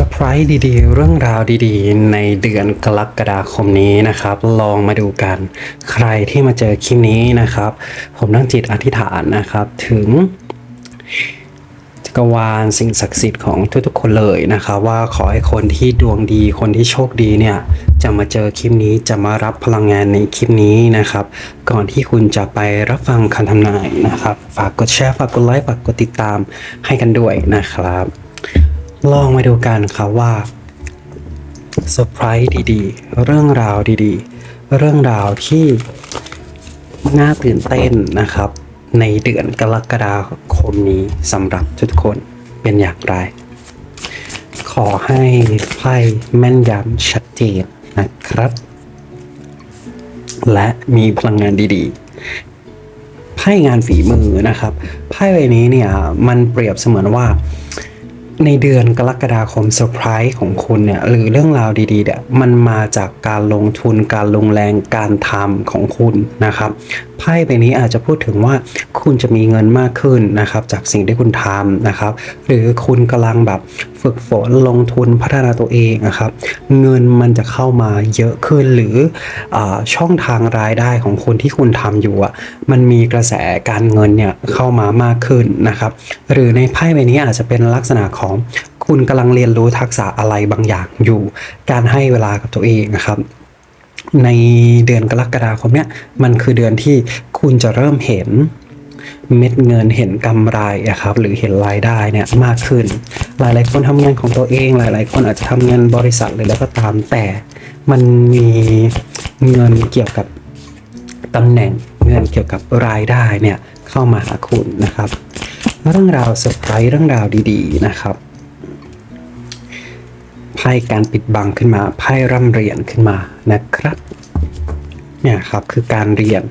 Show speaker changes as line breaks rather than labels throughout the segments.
ซอร์ไพรส์ดีๆ เรื่องราวดีๆ ในเดือนกรกฎาคมนี้นะครับ ลองมาดูกันใครที่มาเจอคลิปนี้นะครับ ผมตั้งจิตอธิษฐานนะครับ ถึงจักรวาลสิ่งศักดิ์สิทธิ์ของทุกๆคนเลยนะครับ ว่าขอให้คนที่ดวงดีคนที่โชคดีเนี่ย จะมาเจอคลิปนี้จะมารับพลังงานในคลิปนี้นะครับ ก่อนที่คุณจะไปรับฟังคำทำนายนะครับ ฝากกดแชร์ฝากกดไลค์ฝากกดติดตามให้กันด้วยนะครับ ลองมาดูกันครับว่าเซอร์ไพรส์ดีๆ เรื่องราวดีๆ เรื่องราวที่น่าตื่นเต้นนะครับ ในเดือนกรกฎาคมนี้สำหรับทุกคนเป็นอย่างไร ขอให้ไพ่แม่นยำชัดเจนนะครับ และมีพลังงานดีๆ ไพ่งานฝีมือนะครับ ไพ่ใบนี้เนี่ยมันเปรียบเสมือนว่า ในเดือนกรกฎาคมเซอร์ไพรส์ของคุณเนี่ยหรือเรื่องราวดีๆเนี่ยมันมาจากการลงทุนการลงแรงการทำของคุณนะครับไพ่ใบนี้อาจจะพูดถึงว่าคุณจะมีเงินมากขึ้นนะครับจากสิ่งที่คุณทำนะครับ หรือคุณกำลังแบบฝึกฝนลงทุนพัฒนาตัวเองนะครับ เงินมันจะเข้ามาเยอะขึ้นหรืออช่องทางรายได้ของคุณที่คุณทำอยู่อะมันมีกระแสการเงินเนี่ยเข้ามามากขึ้นนะครับ หรือในไพ่ใบนี้อาจจะเป็นลักษณะของคุณกำลังเรียนรู้ทักษะอะไรบางอย่างอยู่ การให้เวลากับตัวเองนะครับในเดือนกรกฎาคมเนี่ยมันคือเดือนที่คุณจะเริ่มเห็น เม็ดเงินเห็นกำไรอะครับหรือเห็นรายได้เนี่ยมากขึ้น หลายๆคนทำงานของตัวเอง หลาย ๆ คนอาจจะทำงานบริษัทเลยแล้วก็ตามแต่มันมีเงินเกี่ยวกับตำแหน่งเงินเกี่ยวกับรายได้เนี่ยเข้ามาหาคุณนะครับเรื่องราวเซอร์ไพรส์เรื่องราวดีๆนะครับไพ่การปิดบังขึ้นมาไพ่ร่ำเรียนขึ้นมานะครับ เนี่ยครับคือการเรียน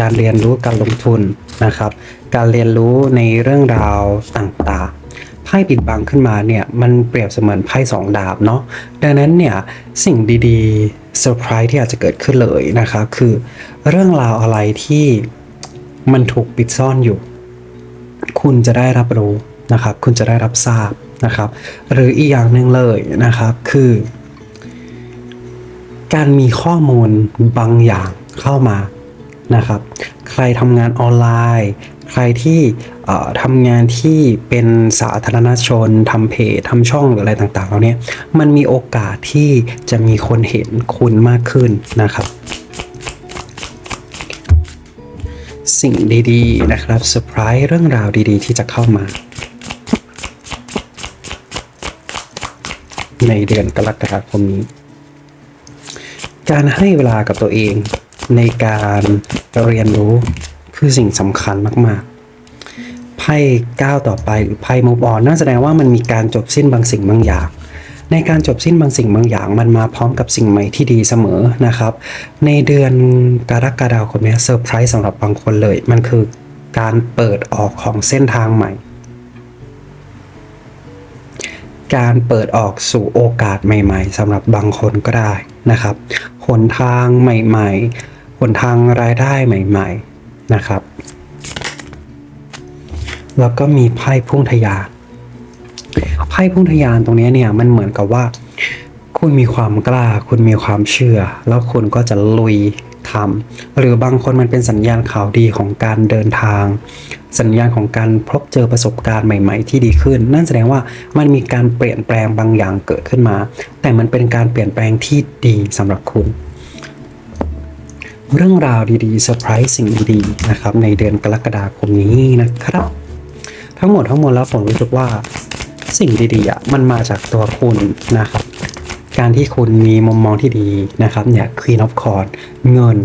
การเรียนรู้การลงทุนนะครับ การเรียนรู้ในเรื่องราวต่างๆไพ่ปิดบังขึ้นมาเนี่ยมันเปรียบเสมือนไพ่สองดาบเนาะดังนั้นเนี่ยสิ่งดีๆเซอร์ไพรส์ที่อาจจะเกิดขึ้นเลยนะครับคือเรื่องราวอะไรที่มันถูกปิดซ่อนอยู่ คุณจะได้รับรู้นะครับ คุณจะได้รับทราบนะครับ หรืออีกอย่างหนึ่งเลยนะครับคือ การมีข้อมูลบางอย่างเข้ามานะครับ ใครทำงานออนไลน์ ใครที่ทำงานที่เป็นสาธารณชนทำเพจทำช่องหรืออะไรต่างๆเหล่านี้มันมีโอกาสที่จะมีคนเห็นคุณมากขึ้นนะครับ สิ่งดีๆนะครับเซอร์ไพรส์เรื่องราวดีๆ ที่จะเข้ามา ในเดือนกรกฎาคมนี้ การให้เวลากับตัวเองในการเรียนรู้คือสิ่งสำคัญมาก ๆ ไพ่ก้าวต่อไปหรือไพ่มูฟออนนั่นแสดงว่ามันมีการจบสิ้นบางสิ่งบางอย่าง ในการจบสิ้นบางสิ่งบางอย่าง มันมาพร้อมกับสิ่งใหม่ที่ดีเสมอนะครับ ในเดือนกรกฎาคมนี้เซอร์ไพรส์สำหรับบางคนเลย มันคือการเปิดออกของเส้นทางใหม่ การเปิดออกสู่โอกาสใหม่ ๆสำหรับบางคนก็ได้นะครับ หนทางใหม่ๆ หนทางรายได้ใหม่ๆนะครับ แล้วก็มีไพ่พุ่งทะยานไพ่พุ่งทะยานตรงนี้เนี่ยมันเหมือนกับว่า คุณมีความกล้า คุณมีความเชื่อ แล้วคุณก็จะลุยทำหรือบางคนมันเป็นสัญญาณข่าวดีของการเดินทาง สัญญาณของการพบเจอประสบการณ์ใหม่ ๆ ที่ดีขึ้น นั่นแสดงว่ามันมีการเปลี่ยนแปลงบางอย่างเกิดขึ้นมา แต่มันเป็นการเปลี่ยนแปลงที่ดีสำหรับคุณ เรื่องราวดีๆเซอร์ไพรส์สิ่งดีๆนะครับในเดือนกรกฎาคมนี้นะครับ ทั้งหมดทั้งมวลแล้วผมรู้สึกว่าสิ่งดีๆมันมาจากตัวคุณนะครับการที่คุณมีมุมมองที่ดีนะครับเนี่ย Queen of c o r d เงิน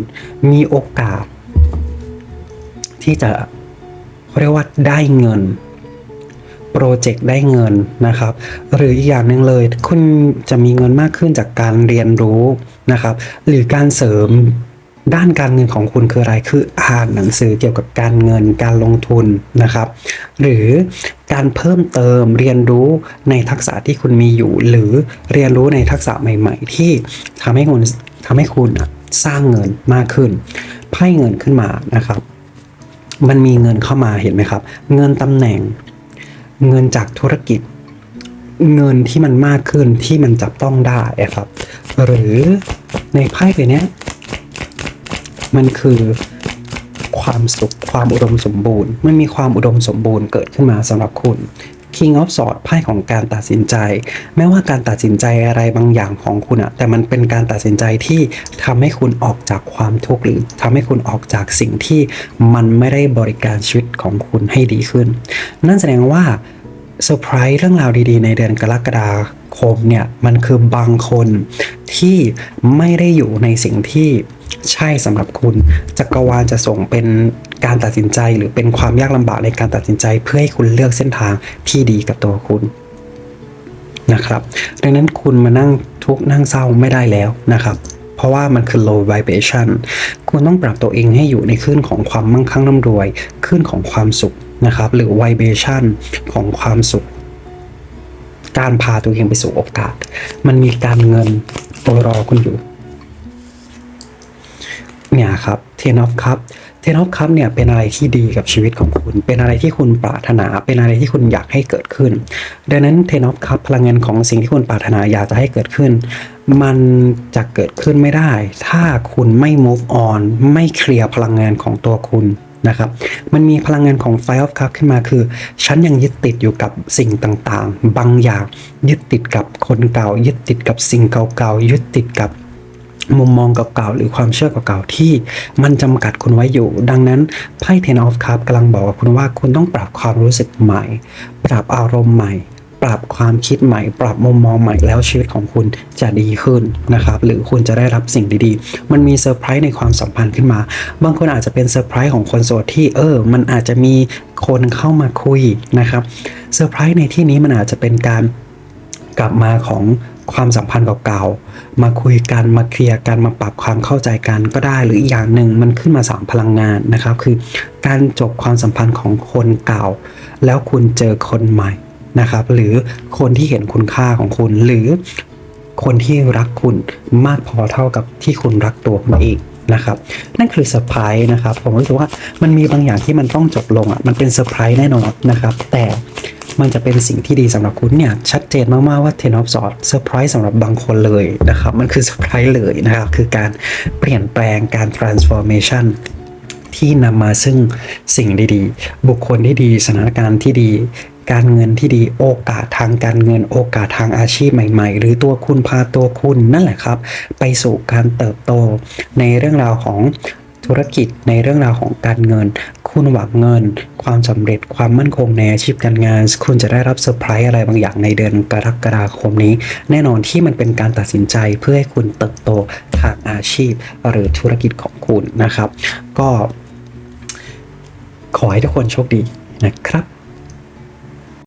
มีโอกาส ที่จะ เขาเรียกว่าได้เงินโปรเจกต์ได้เงินนะครับ หรืออีกอย่างหนึ่งเลย คุณจะมีเงินมากขึ้นจากการเรียนรู้นะครับ หรือการเสริมด้านการเงินของคุณคืออะไรคืออ่านหนังสือเกี่ยวกับการเงินการลงทุนนะครับ หรือการเพิ่มเติมเรียนรู้ในทักษะที่คุณมีอยู่ หรือเรียนรู้ในทักษะใหม่ ๆ ที่ทำให้คุณทำให้คุณสร้างเงินมากขึ้นไพ่เงินขึ้นมานะครับ มันมีเงินเข้ามาเห็นไหมครับ เงินตำแหน่ง เงินจากธุรกิจ เงินที่มันมากขึ้นที่มันจับต้องได้ครับ หรือในไพ่ใบนี้มันคือความสุขความอุดมสมบูรณ์ มันมีความอุดมสมบูรณ์เกิดขึ้นมาสำหรับคุณ King of Swords ไพ่ของการตัดสินใจ แม้ว่าการตัดสินใจอะไรบางอย่างของคุณอะแต่มันเป็นการตัดสินใจที่ทำให้คุณออกจากความทุกข์หรือทำให้คุณออกจากสิ่งที่มันไม่ได้บริการชีวิตของคุณให้ดีขึ้น นั่นแสดงว่าเซอร์ไพรส์เรื่องราวดีๆ ในเดือนกรกฎา คมเนี่ยมันคือบางคนที่ไม่ได้อยู่ในสิ่งที่ใช่สำหรับคุณจักรวาลจะส่งเป็นการตัดสินใจหรือเป็นความยากลำบากในการตัดสินใจ เพื่อให้คุณเลือกเส้นทางที่ดีกับตัวคุณนะครับดังนั้นคุณมานั่งทุกข์นั่งเศร้าไม่ได้แล้วนะครับ เพราะว่ามันคือ low vibration คุณต้องปรับตัวเองให้อยู่ในคลื่นของความมั่งคั่งร่ำรวยคลื่นของความสุขนะครับ หรือ vibration ของความสุข การพาตัวเองไปสู่โอกาส มันมีการเงินรอคุณอยู่ เนี่ยครับ Ten of Cup Ten of Cup เนี่ยเป็นอะไรที่ดีกับชีวิตของคุณ เป็นอะไรที่คุณปรารถนา เป็นอะไรที่คุณอยากให้เกิดขึ้น ดังนั้น Ten of Cup พลังงานของสิ่งที่คุณปรารถนาอยากจะให้เกิดขึ้น มันจะเกิดขึ้นไม่ได้ ถ้าคุณไม่ move on ไม่เคลียร์พลังงานของตัวคุณ นะครับ มันมีพลังงานของ Five of Cup ขึ้นมาคือ ฉันยังยึดติดอยู่กับสิ่งต่างๆ บางอย่างยึดติดกับคนเก่า ยึดติดกับสิ่งเก่าๆ ยึดติดกับมุมมองเก่าๆ หรือความเชื่อเก่าๆ ที่มันจำกัดคุณไว้อยู่ ดังนั้นไพ่ Ten of Cups กำลังบอกกับคุณว่าคุณต้องปรับความรู้สึกใหม่ ปรับอารมณ์ใหม่ ปรับความคิดใหม่ ปรับมุมมองใหม่แล้วชีวิตของคุณจะดีขึ้นนะครับ หรือคุณจะได้รับสิ่งดีๆ มันมีเซอร์ไพรส์ในความสัมพันธ์ขึ้นมา บางคนอาจจะเป็นเซอร์ไพรส์ของคนโสดที่เออ มันอาจจะมีคนเข้ามาคุยนะครับเซอร์ไพรส์ในที่นี้มันอาจจะเป็นการกลับมาของความสัมพันธ์เก่าๆ มาคุยกัน มาเคลียร์กัน มาปรับความเข้าใจกันก็ได้ หรืออีกอย่างหนึ่งมันขึ้นมาสามพลังงานนะครับ คือการจบความสัมพันธ์ของคนเก่า แล้วคุณเจอคนใหม่ นะครับ หรือคนที่เห็นคุณค่าของคุณ หรือคนที่รักคุณมากพอเท่ากับที่คุณรักตัวคุณเองนะครับ นั่นคือเซอร์ไพรส์นะครับ ผมรู้สึกว่ามันมีบางอย่างที่มันต้องจบลงอะมันเป็นเซอร์ไพรส์แน่นอนนะครับ แต่มันจะเป็นสิ่งที่ดีสำหรับคุณเนี่ยชัดเจนมาก ๆ ว่า Ten of Swords เซอร์ไพรส์สำหรับบางคนเลยนะครับ มันคือเซอร์ไพรส์เลยนะครับ คือการเปลี่ยนแปลงการ transformation ที่นำมาซึ่งสิ่งดีๆ บุคคลที่ดีสถานการณ์ที่ดี การเงินที่ดีโอกาสทางการเงิน โอกาสทางอาชีพใหม่ ๆ หรือตัวคุณพาตัวคุณนั่นแหละครับ ไปสู่การเติบโตในเรื่องราวของธุรกิจในเรื่องราวของการเงิน คุณหวังเงิน ความสำเร็จความมั่นคงในอาชีพการงาน คุณจะได้รับเซอร์ไพรส์อะไรบางอย่างในเดือนกรกฎาคมนี้ แน่นอนที่มันเป็นการตัดสินใจเพื่อให้คุณเติบโตทางอาชีพ หรือธุรกิจของคุณนะครับ ก็ขอให้ทุกคนโชคดีนะครับ